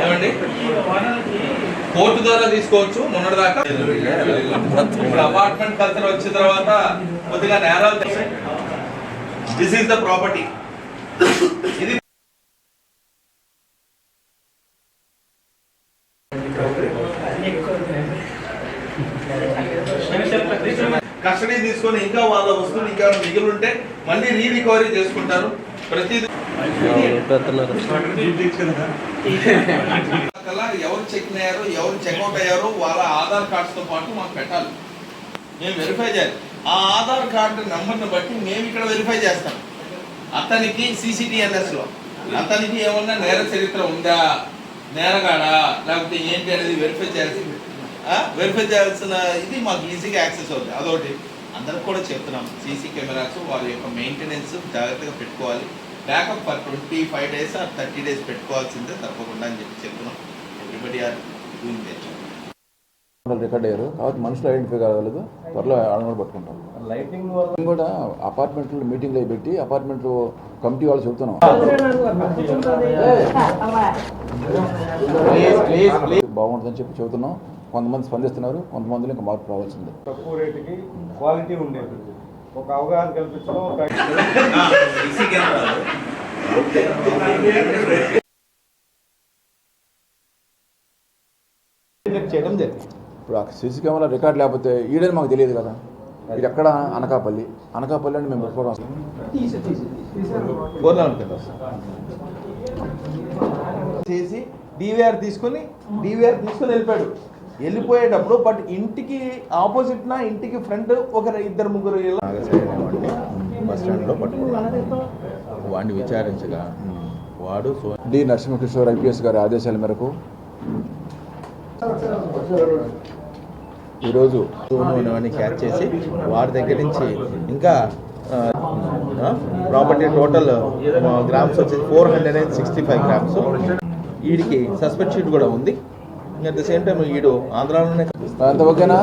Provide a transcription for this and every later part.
ఏమండి? కోర్టు ద్వారా తీసుకోవచ్చు మొన్నటి దాకా ఇప్పుడు అపార్ట్మెంట్ కల్చర్ వచ్చిన తర్వాత కొద్దిగా నేరాలు దిస్ ఈస్ ద ప్రాపర్టీ ఇది కస్టడీ తీసుకొని ఇంకా వాళ్ళ వస్తువులు ఇంకా మిగిలి ఉంటే మళ్ళీ రీ రికవరీ చేసుకుంటారు. ప్రతిదీ ఎవరు చెక్ అయ్యారో ఎవరు చెక్అవుట్ అయ్యారో వాళ్ళ ఆధార్ కార్డ్స్తో పాటు మాకు పెట్టాలి. మేము వెరిఫై చేయాలి. ఆ ఆధార్ కార్డు నెంబర్ని బట్టి మేము ఇక్కడ వెరిఫై చేస్తాం. అతనికి సిసిటిఎన్ఎస్లో. అతనికి ఏమన్నా నేర చరిత్ర ఉందా? నేరగాడా? లేకపోతే ఏంటి అనేది వెరిఫై చేయాల్సి వెరిఫై చేయాల్సిన ఇది మాకు ఈజీగా యాక్సెస్ అవుతుంది అదొకటి. అందరికి కూడా చెప్తున్నాం. సీసీ కెమెరాస్ వాళ్ళ యొక్క మెయింటెనెన్స్ జాగ్రత్తగా పెట్టుకోవాలి. Backup for twenty five days or thirty days పెట్టుకోవాల్సిందే తప్పకుండా అని చెప్పి చెప్తున్నాం. Everybody are doing that record అయ్యారు. కాబట్టి మనుషులు ఐడెంటిఫై కాగలదు త్వరలో ఆడమని పట్టుకుంటాం లైటింగ్ కూడా అపార్ట్మెంట్లో మీటింగ్లో పెట్టి అపార్ట్మెంట్ కమిటీ వాళ్ళు చెబుతున్నాం. బాగుంటుందని చెప్పి చెబుతున్నాం. కొంతమంది స్పందిస్తున్నారు. కొంతమందిలో ఇంకా మార్పు రావాల్సిందే. తక్కువ రేటుకి క్వాలిటీ ఉండేది. ఒక అవగాహన కల్పించడం చేయడం జరిగింది. ఇప్పుడు ఆ సీసీ కెమెరా రికార్డ్ లేకపోతే ఈడని మాకు తెలియదు కదా. ఇది ఎక్కడ? అనకాపల్లి. అనకాపల్లి అని మేము పెట్టుకోవడం చేసి డివిఆర్ తీసుకొని డివిఆర్ తీసుకొని వెళ్ళిపోయాడు. వెళ్ళిపోయేటప్పుడు బట్ ఇంటికి ఆపోజిట్ నా ఇంటికి ఫ్రంట్ ఒక ఇద్దరు ముగ్గురు ఇలా బస్ స్టాండ్లో పట్టుకున్నాడు వాడిని విచారించగా వాడు సో డి నరసింహకిషోర్ ఐపీఎస్ గారి ఆదేశాల మేరకు ఈరోజు క్యాచ్ చేసి వాడి దగ్గర నుంచి ఇంకా ప్రాపర్టీ టోటల్ గ్రామ్స్ వచ్చేసి four hundred and sixty five grams. వీడికి సస్పెక్ట్ షీట్ కూడా ఉంది. అట్ ద సేమ్ టైం వీడు ఆంధ్రాలోనే అంత ఓకేనా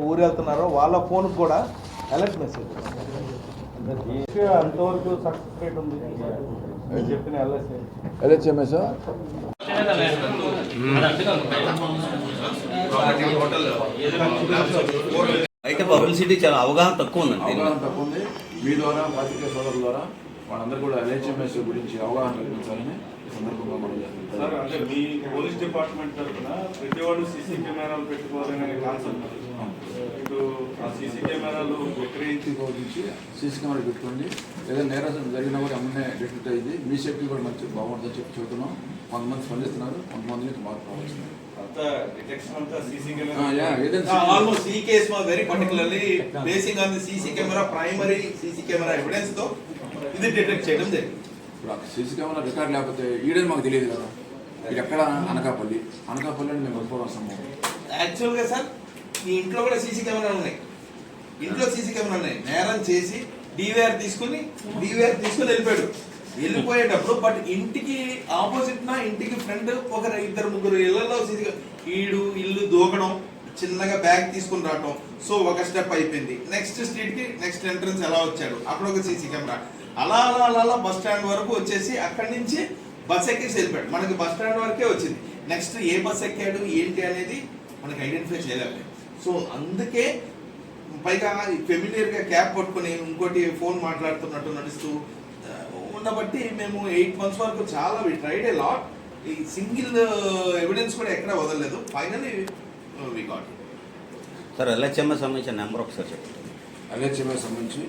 ఊరు వెళ్తున్నారో వాళ్ళ ఫోన్ కూడా అలర్ట్ మెసేజ్ అంతవరకు సక్సెస్ రేట్ ఉంది. చెప్పిన ఎల్ఎస్ఏ ఎల్హెచ్ఎంఎస్ అయితే పబ్లిసిటీ చాలా అవగాహన తక్కువ ఉందండి అవగాహన తక్కువ ఉంది. మీ ద్వారా పాత్రికేయ సోదరుల ద్వారా వాళ్ళందరూ కూడా ఎల్హెచ్ఎంఎస్ గురించి అవగాహన కల్పించాలని సందర్భంగా మనం సార్ అంటే మీ పోలీస్ డిపార్ట్మెంట్ తరఫున ప్రతివాడు సీసీ కెమెరాలు పెట్టుకోవాలనే కాన్సెప్ట్ ఇప్పుడు ఆ సీసీ కెమెరాలు విక్రయించి నుంచి సీసీ కెమెరా పెట్టుకోండి. ఏదైనా నేరం జరిగినా కూడా అమ్మనే డిటెక్ట్ అయ్యింది మీ సేఫ్టీ కూడా మంచి బాగుంటుందని చెప్పి చెబుతున్నాం. కొంతమంది స్పందిస్తున్నారు కొంతమందికి మార్పు ఏదైనా ఆల్మోస్ట్ ఈ కేస్ మా very particularly basing on the CC camera primary CC camera ఎవిడెన్స్తో ఇది డిటెక్ట్ చేయడం జరిగింది. ఇప్పుడు సీసీ కెమెరా రికార్డ్ లేకపోతే ఈడని మాకు తెలియదు కదా? ఇది ఎక్కడ అనకాపల్లి? అనకాపల్లి అని మేము వెళ్ళిపోవడం సంభవం యాక్చువల్గా సార్ ఈ ఇంట్లో కూడా సీసీ కెమెరాలు ఉన్నాయి. ఇంట్లో సీసీ కెమెరాలు ఉన్నాయి. నేరం చేసి డివిఆర్ తీసుకుని డివిఆర్ తీసుకుని వెళ్ళిపోయాడు. వెళ్ళిపోయేటప్పుడు బట్ ఇంటికి ఆపోజిట్ నా ఇంటికి ఫ్రంట్ ఒక ఇద్దరు ముగ్గురు ఇళ్ళలో సీసీ ఈడు ఇల్లు దూకడం చిన్నగా బ్యాగ్ తీసుకుని రావటం. సో ఒక స్టెప్ అయిపోయింది. నెక్స్ట్ స్ట్రీట్కి నెక్స్ట్ ఎంట్రన్స్ ఎలా వచ్చాడు? అక్కడ ఒక సీసీ కెమెరా అలా అలా అలా అలా బస్ స్టాండ్ వరకు వచ్చేసి అక్కడి నుంచి బస్ ఎక్కేసి వెళ్ళిపోయాడు. మనకి బస్ స్టాండ్ వరకే వచ్చింది. నెక్స్ట్ ఏ బస్ ఎక్కాడు? ఏంటి అనేది మనకి ఐడెంటిఫై చేయలేము సో అందుకే పైగా ఫెమిలియర్గా క్యాప్ పట్టుకొని ఇంకోటి ఫోన్ మాట్లాడుతున్నట్టు నడుస్తూ ఉన్నబట్టి ఉండబట్టి మేము ఎయిట్ మంత్స్ వరకు చాలా ట్రైడ్ ఏ లాట్ ఈ సింగిల్ uh, ఎవిడెన్స్ కూడా ఎక్కడ వదలలేదు. Finally we got sir LHMS సంబంధించిన నెంబర్ ఒకసారి చెప్పండి. ఎల్హెచ్ఎంఎస్ సంబంధించి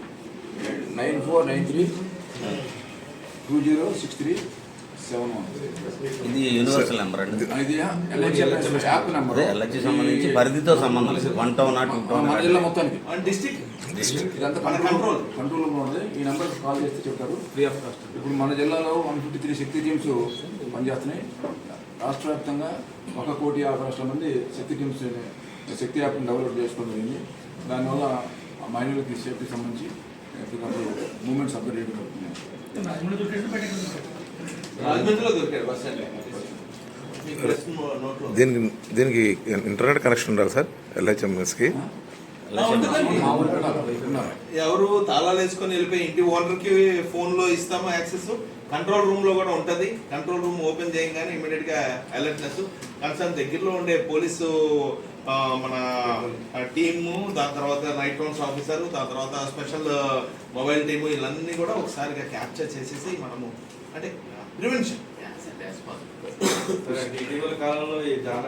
nine four nine three two zero six three seven one. ఇది యూనివర్సల్ నెంబర్ అండి. ఇది యాప్ నెంబర్ అదే ఎల్హెచ్ సంబంధించి పరిధితో సంబంధం లేదు. వన్ టౌన్ టూ టౌన్ మన జిల్లా మొత్తానికి. అండ్ డిస్టిక్ ఇదంతా మన కంట్రోల్. కంట్రోల్లో ఉంది. ఈ నెంబర్ కాల్ చేస్తే చెప్తారు. ఫ్రీ ఆఫ్ కాస్ట్ ఇప్పుడు మన జిల్లాలో one fifty three Shakti teams పనిచేస్తున్నాయి. రాష్ట్ర వ్యాప్తంగా ఒక కోటి యాభై లక్షల మంది శక్తి టీమ్స్ శక్తి యాప్ని డెవలప్ చేసుకోవడం జరిగింది. దానివల్ల మైనారిటీ సేఫ్టీకి సంబంధించి మూమెంట్స్ అప్డేట్ ప్రెస్ నోట్లో దీనికి దీనికి ఇంటర్నెట్ కనెక్షన్ ఉండాలి సార్ ఎల్హెచ్ఎంఎస్కి. ఎవరు తాళాలు వేసుకొని వెళ్ళిపోయి ఇంటి ఓనర్కి ఫోన్లో ఇస్తాము యాక్సెస్? కంట్రోల్ రూమ్లో కూడా ఉంటది. కంట్రోల్ రూమ్ ఓపెన్ చేయగానే ఇమీడియట్గా అలర్ట్నెస్ కన్సర్న్ దగ్గరలో ఉండే పోలీసు మన టీము దాని తర్వాత నైట్ రౌండ్స్ ఆఫీసర్ దాని తర్వాత స్పెషల్ మొబైల్ టీము వీళ్ళన్నీ కూడా ఒకసారిగా క్యాప్చర్ చేసేసి మనము అంటే ప్రివెన్షన్. ఇటీవల కాలంలో ఈ జాన